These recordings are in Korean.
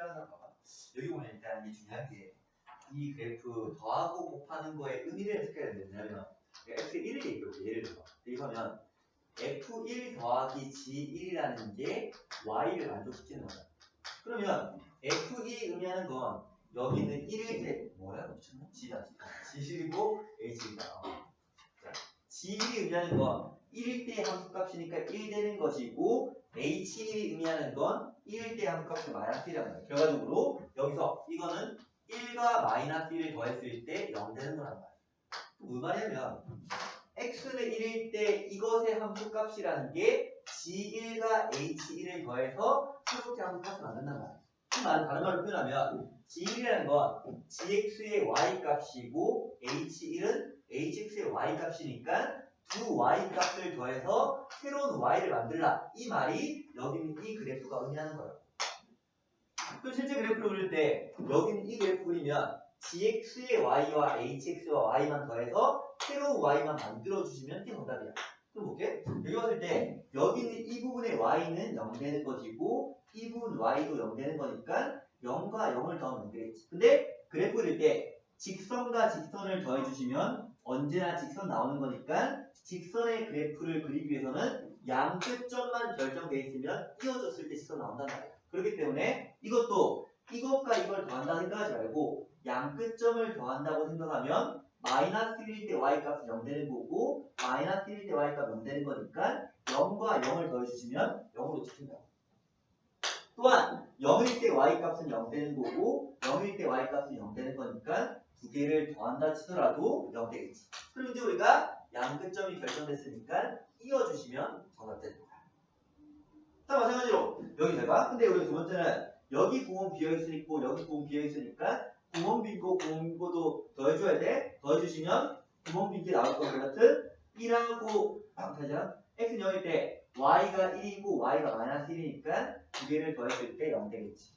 사람 봐봐. 여기 보면 일단 이게 중요한 게 이 그래프 더하고 곱하는 거에 의미를 해석해야 되냐면 x1을 얘기해볼게. 예를 들어 여기 보면 f1 더하기 g1이라는 게 y를 만족시키는 거야. 그러면 f1이 의미하는 건 여기는 1일 때 뭐야? 미쳤나? g다 g1이고 h이다. g1이 의미하는 건 1일 때 함수값이니까 1 되는 것이고 h1이 의미하는 건 1일 때 함수값이 마이너스 1이라는 거예요. 결과적으로 여기서 이거는 1과 마이너스 1을 더했을 때 0 되는 거란 말이에요. 무슨 말이냐면 x는 1일 때 이것의 함수값이라는 게 g1과 h1을 더해서 최고의 함수값을 만든단 말이에요. 다른 말로 표현하면 g1이라는 건 gx의 y 값이고 h1은 hx의 y 값이니까 두 y 값을 더해서 새로운 y를 만들라. 이 말이 여기는 이 그래프가 의미하는 거예요. 또 실제 그래프를 그릴 때 여기는 이 그래프 그리면 gx의 y와 hx와 y만 더해서 새로운 y만 만들어 주시면 이게 정답이야. 그럼 볼게. 여기 봤을 때 여기는 이 부분의 y는 0 되는 것이고 이 부분 y도 0 되는 거니까 0과 0을 더하면 되겠지. 근데 그래프 그릴 때 직선과 직선을 더해 주시면 언제나 직선 나오는 거니까 직선의 그래프를 그리기 위해서는 양 끝점만 결정돼 있으면 띄워졌을 때 직선 나온단 말이야. 그렇기 때문에 이것도 이것과 이걸 더한다 생각하지 말고 양 끝점을 더한다고 생각하면 마이너스 1일 때 y 값은 0 되는 거고 마이너스 1일 때 y 값 0 되는 거니까 0과 0을 더해주시면 0으로 찍힌다. 또한 0일 때 y 값은 0 되는 거고 0일 때 y 값은 0 되는 거니까 두 개를 더한다 치더라도 0 되겠지. 그럼 이제 우리가 양 끝점이 결정됐으니까 띄워주시면 정답 되는 거야. 자 마찬가지로 여기 잘 봐. 근데 우리 두 번째는 여기 구멍 비어 있으니까 여기 구멍 비어 있으니까 구멍 빈거 구멍 빈거도 더해줘야 돼. 더해주시면 구멍 빈게 나올 거 같은 1하고 가자. x는 0일 때 y가 1이고 y가 마이너스 1이니까 두 개를 더했을 때 0 되겠지.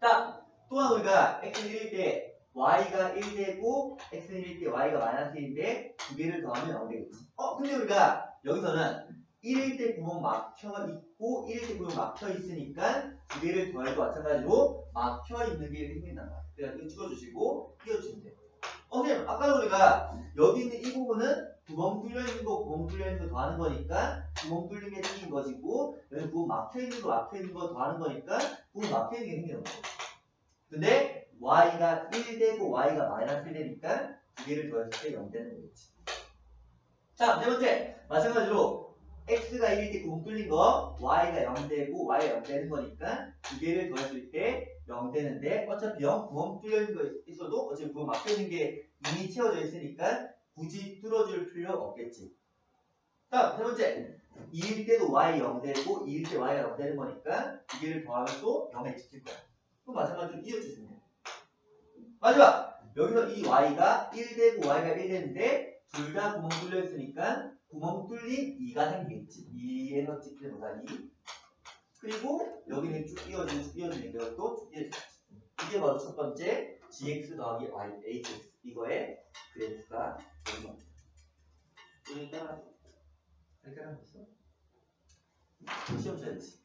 딱 또한 우리가 x는 1일 때 y가 1 되고 x는 1일 때 y가 마이너스 1인데 두 개를 더하면 0 되겠지. 어 근데 우리가 여기서는 1일 때 구멍 막혀 있고 1일 때 구멍 막혀 있으니까 두 개를 더해도 마찬가지로 막혀 있는 게 생긴단 말이야. 그래서 이거 찍어주시고 띄워주시면 돼요. 어, 선생님, 아까 우리가 여기 있는 이 부분은 구멍 뚫려 있는 거, 구멍 뚫려 있는 거 더하는 거니까 구멍 뚫린 게 생긴 것이고 여기 구멍 막혀 있는 거, 막혀 있는 거 더하는 거니까 구멍 막혀 있는 게 생기는 거예요. 근데 y가 1 되고 y가 마이너스 1 되니까 두 개를 더했을 때 0 되는 거겠지. 자, 네 번째. 마찬가지로 x가 1일 때 구멍 뚫린 거, y가 0 되고 y가 0 되는 거니까 두 개를 더했을 때 0 되는데 어차피 0 구멍 뚫려 있는 거 있어도 어차피 구멍 막혀 있는 게 이미 채워져 있으니까 굳이 뚫어줄 필요 없겠지. 자, 세 번째. 2일 때도 y 0 되고 2일 때 y가 0 되는 거니까 두 개를 더하면 또 0에 찍힐 거야. 또 마찬가지로 이어주시면 돼. 마지막. 여기서 이 y가 1 되고 y가 1 되는데 둘 다 구멍 뚫려 있으니까 구멍 뚫린 2가 생기겠지. 2에서 찍히는 거다 2. 그리고 여기는 쭉 띄워주는 쭉 이것도 쭉 띄워주는 이게 바로 첫 번째 gx 더하기 y hx 이거의 그래프가 되는 겁니다. 이렇게 따라 하는 거 있어? 시험 쳐야지.